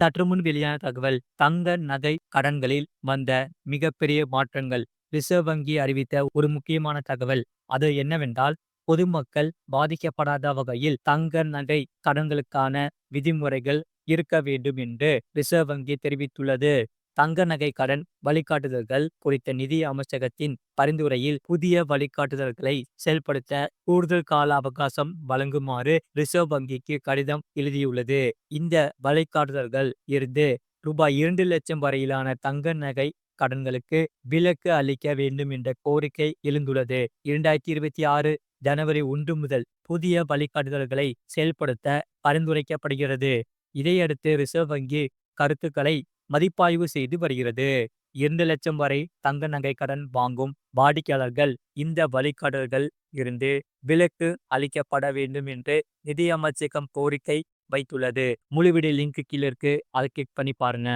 சற்று முன் வெளியான தகவல் தங்க நகை கடன்களில் வந்த மிகப்பெரிய மாற்றங்கள். ரிசர்வ் வங்கி அறிவித்த ஒரு முக்கியமான தகவல் அது என்னவென்றால் பொதுமக்கள் பாதிக்கப்படாத வகையில் தங்க நகை கடன்களுக்கான விதிமுறைகள் இருக்க வேண்டும் என்று ரிசர்வ் வங்கி தெரிவித்துள்ளது. தங்க நகை கடன் வழிகாட்டுதல்கள் குறித்த நிதி அமைச்சகத்தின் பரிந்துரையில் புதிய வழிகாட்டுதல்களை செயல்படுத்த கூடுதல் கால அவகாசம் வழங்குமாறு ரிசர்வ் வங்கிக்கு கடிதம் எழுதியுள்ளது. இந்த வழிகாட்டுதல்கள் இருந்து ரூபாய் இரண்டு லட்சம் வரையிலான தங்க நகை கடன்களுக்கு விலக்கு அளிக்க வேண்டும் என்ற கோரிக்கை எழுந்துள்ளது. இரண்டாயிரத்தி இருபத்தி ஆறு ஜனவரி ஒன்று முதல் புதிய வழிகாட்டுதல்களை செயல்படுத்த பரிந்துரைக்கப்படுகிறது. இதையடுத்து ரிசர்வ் வங்கி கருத்துக்களை மதிப்பாய்வு செய்து வருகிறது. இரண்டு லட்சம் வரை தங்க நகை கடன் வாங்கும் வாடிக்கையாளர்கள் இந்த வழிகாடல்கள் இருந்து விலக்கு அளிக்கப்பட வேண்டும் என்று நிதியமைச்சகம் கோரிக்கை வைத்துள்ளது. முழு லிங்க் கீழே இருக்கு அதை கிளிக் பண்ணி பாருங்க.